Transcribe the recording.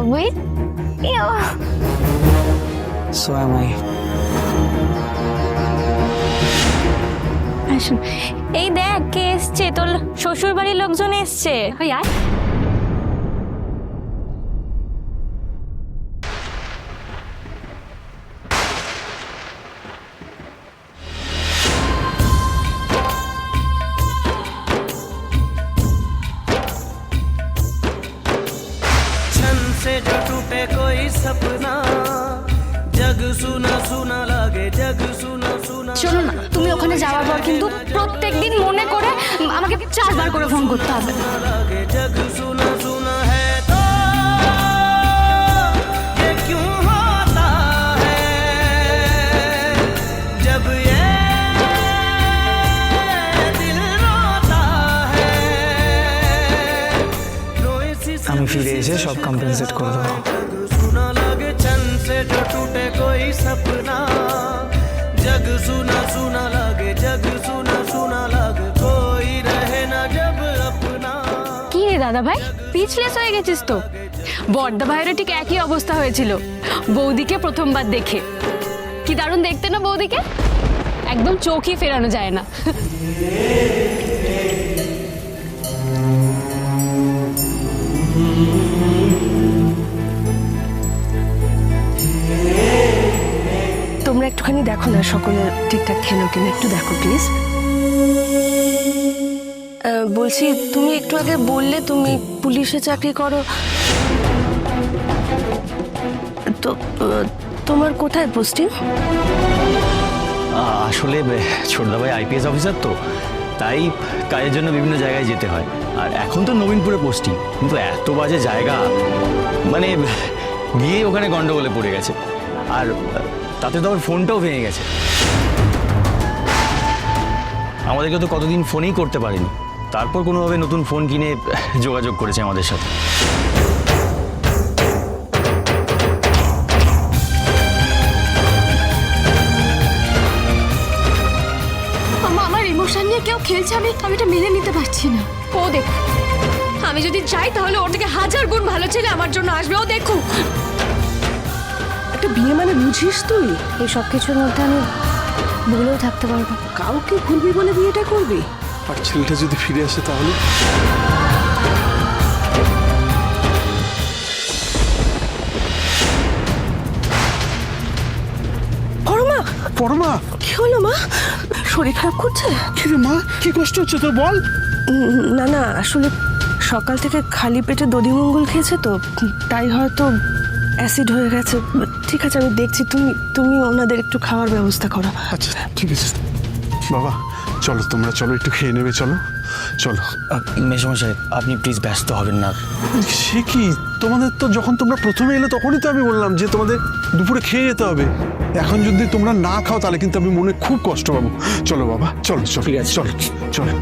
বাবুই ইয়ো So am I. আসুন এই দেখ কে এসছে তোর শ্বশুর বাড়ির লোকজন এসছে। ওই আয়। सपना जग सुना सुना लागे जग सुना सुना শোনো না তুমি ওখানে যাওয়ার পর কিন্তু প্রত্যেকদিন মনে করে আমাকে চারবার করে ফোন করতে হবে लागे जग सुना सुना है तो ये क्यों होता है जब ये दिल रोता है रोए सी আমি ফিরে এসে সব কম্পেনসেট করে দেবো जो टूटे कोई सपना जग सुना सुना लगे जग सुना सुना लगे कोई रहे ना जब अपना কি রে দাদা ভাই পিচলেস হয়ে গেছিস তো বর্দা ভাইয়েরও ঠিক একই অবস্থা হয়েছিল বৌদিকে প্রথমবার দেখে কি দারুণ দেখতে না বৌদিকে একদম চোখই ফেরানো যায় না একটুখানি দেখো না, সকলে ঠিকঠাক খেলো কিনা, একটু দেখো প্লিজ বলছি, তুমি একটু আগে বললে তুমি পুলিশে চাকরি করো। তো তোমার কোথায় পোস্টিং? আসলে বে- ছোটদাভাই আইপিএস অফিসার তো, তাই কাজের জন্য বিভিন্ন জায়গায় যেতে হয়। আর এখন তো নবীনপুরে পোস্টিং, কিন্তু এত বাজে জায়গা। মানে গিয়ে ওখানে গন্ডগোলে পড়ে গেছে। আর তাতে তো আমার ফোনটাও ভেঙে গেছে। আমাদেরকে তো কতদিন ফোনই করতে পারিনি। তারপর কোনোভাবে নতুন ফোন কিনে যোগাযোগ করেছে আমাদের সাথে। আমার ইমোশন নিয়ে কেউ খেলছে আমি আমি এটা মেনে নিতে পারছি না। ও দেখ আমি যদি চাই তাহলে ওর থেকে হাজার গুণ ভালো ছেলে আমার জন্য আসবে। ও দেখুক। বিয়ে মানে বুঝিস তুই? এই সব কিছুর মধ্যে আমি ভুলেও থাকতে পারব। কাউকে ভুলবি বলে বিয়েটা করবি? আর ছেলেটা যদি ফিরে আসে তাহলে? পরমা পরমা কি হলো মা? শরীর খারাপ করছে? কি রে মা? কি কষ্ট হচ্ছে তোর বল? না না আসলে সকাল থেকে খালি পেটে দধিমঙ্গল খেয়েছে তো তাই হয়তো অ্যাসিড হয়ে গেছে। ঠিক আছে আমি দেখছি তুমি তুমি ওনাদের একটু খাওয়ার ব্যবস্থা করো। আচ্ছা ঠিক আছে। বাবা চলো তোমরা চলো একটু খেয়ে নেবে চলো। চলো। মেসমশাই আপনি প্লিজ ব্যস্ত হবেন না। সে কি? তোমাদের তো যখন তোমরা প্রথমে এলে তখনই তো আমি বললাম যে তোমাদের দুপুরে খেয়ে যেতে হবে। এখন যদি তোমরা না খাও তাহলে কিন্তু আমি মনে খুব কষ্ট পাবো। চলো বাবা চলো চলো ঠিক আছে। চলো চলো।